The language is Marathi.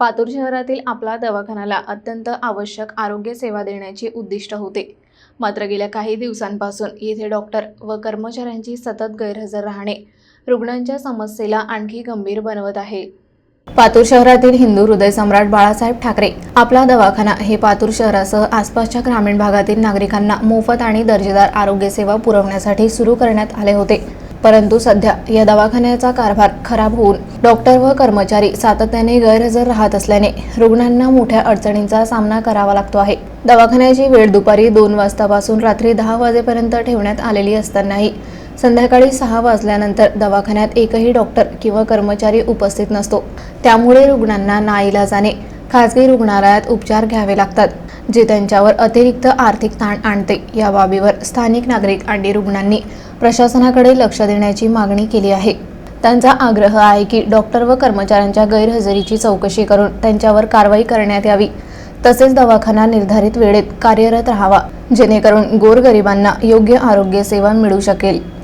पातूर शहरातील आपला दवाखान्याला अत्यंत आवश्यक आरोग्य सेवा देण्याचे उद्दिष्ट होते. मात्र गेल्या काही दिवसांपासून येथे डॉक्टर व कर्मचाऱ्यांची सतत गैरहजर राहणे रुग्णांच्या समस्येला आणखी गंभीर बनवत आहे. पातूर शहरातील हिंदू हृदय सम्राट बाळासाहेब ठाकरे आपला दवाखाना हे पातूर शहरासह आसपासच्या ग्रामीण भागातील नागरिकांना मोफत आणि दर्जेदार आरोग्य सेवा पुरवण्यासाठी सुरू करण्यात आले होते. परंतु सध्या या दवाखान्याचा कारभार खराब होऊन डॉक्टर व कर्मचारी सातत्याने गैरहजर राहत असल्याने रुग्णांना मोठ्या अडचणींचा सामना करावा लागतो आहे. दवाखान्याची वेळ दुपारी दोन वाजतापासून रात्री दहा वाजेपर्यंत ठेवण्यात आलेली असतानाही संध्याकाळी सहा वाजल्यानंतर दवाखान्यात एकही डॉक्टर किंवा कर्मचारी उपस्थित नसतो. त्यामुळे रुग्णांना नाईलाजाने खाजगी रुग्णालयात उपचार घ्यावे लागतात. जे त्यांच्यावर अतिरिक्त आर्थिक ताण आणते. या बाबीवर स्थानिक नागरिक आणि रुग्णांनी प्रशासनाकडे लक्ष देण्याची मागणी केली आहे. त्यांचा आग्रह आहे की डॉक्टर व कर्मचाऱ्यांच्या गैरहजेरीची चौकशी करून त्यांच्यावर कारवाई करण्यात यावी. तसेच दवाखाना निर्धारित वेळेत कार्यरत राहावा. जेणेकरून गोरगरिबांना योग्य आरोग्य सेवा मिळू शकेल.